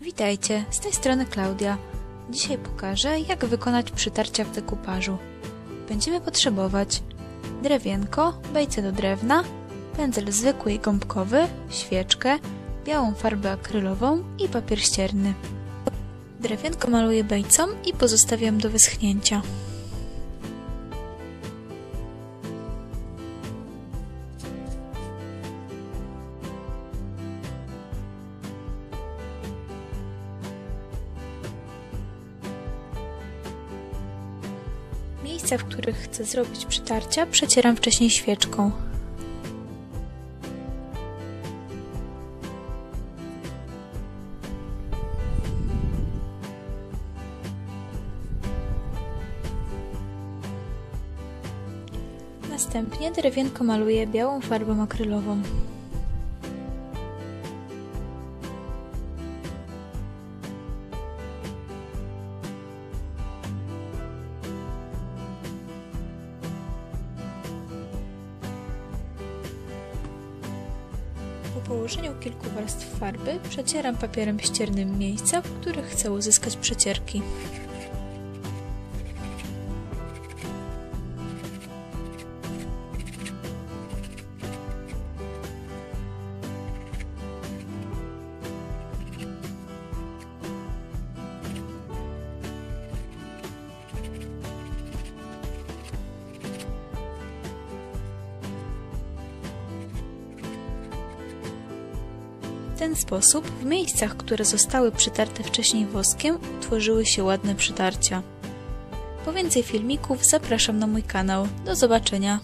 Witajcie, z tej strony Klaudia. Dzisiaj pokażę, jak wykonać przytarcia w dekupażu. Będziemy potrzebować drewienko, bejce do drewna, pędzel zwykły i gąbkowy, świeczkę, białą farbę akrylową i papier ścierny. Drewienko maluję bejcą i pozostawiam do wyschnięcia. Miejsca, w których chcę zrobić przytarcia, przecieram wcześniej świeczką. Następnie drewienko maluję białą farbą akrylową. Po położeniu kilku warstw farby przecieram papierem ściernym miejsca, w których chcę uzyskać przecierki. Ten sposób w miejscach, które zostały przytarte wcześniej woskiem, utworzyły się ładne przytarcia. Po więcej filmików zapraszam na mój kanał. Do zobaczenia!